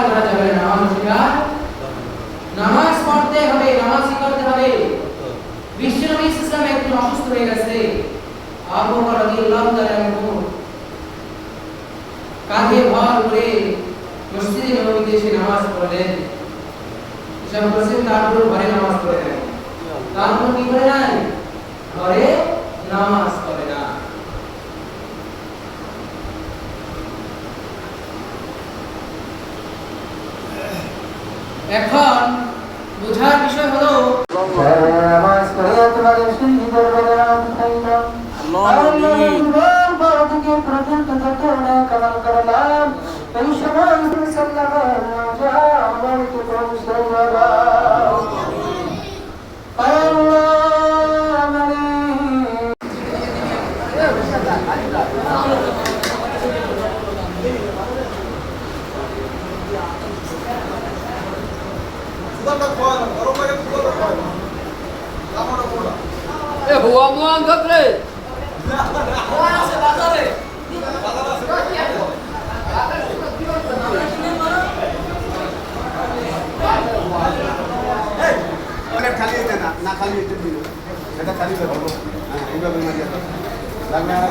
করা যাবে না নামাজ অস্বীকার নামাজ পড়তে হবে নামাজ করতে হবে বিশ্বনবী ইসলাম একদিন অসুস্থ হয়ে গেছে আবু বকর রাদিয়াল্লাহু তাআলা আনহু কাঁধে ভার করে মসজিদে নববীতে এসে নামাজ পড়লেন ইসলাম বলেছেন তারপর ঘরে নামাজ পড়ে নেন তারপর কি করে নাই ঘরে নামাজ এখন বোঝার বিষয় হলো নামাজ পড়ে এ হুয়া মুয়ান ধরে খালি এটা না না খালি এটা দিল। এটা খালি হ্যাঁ এইভাবে লাগবে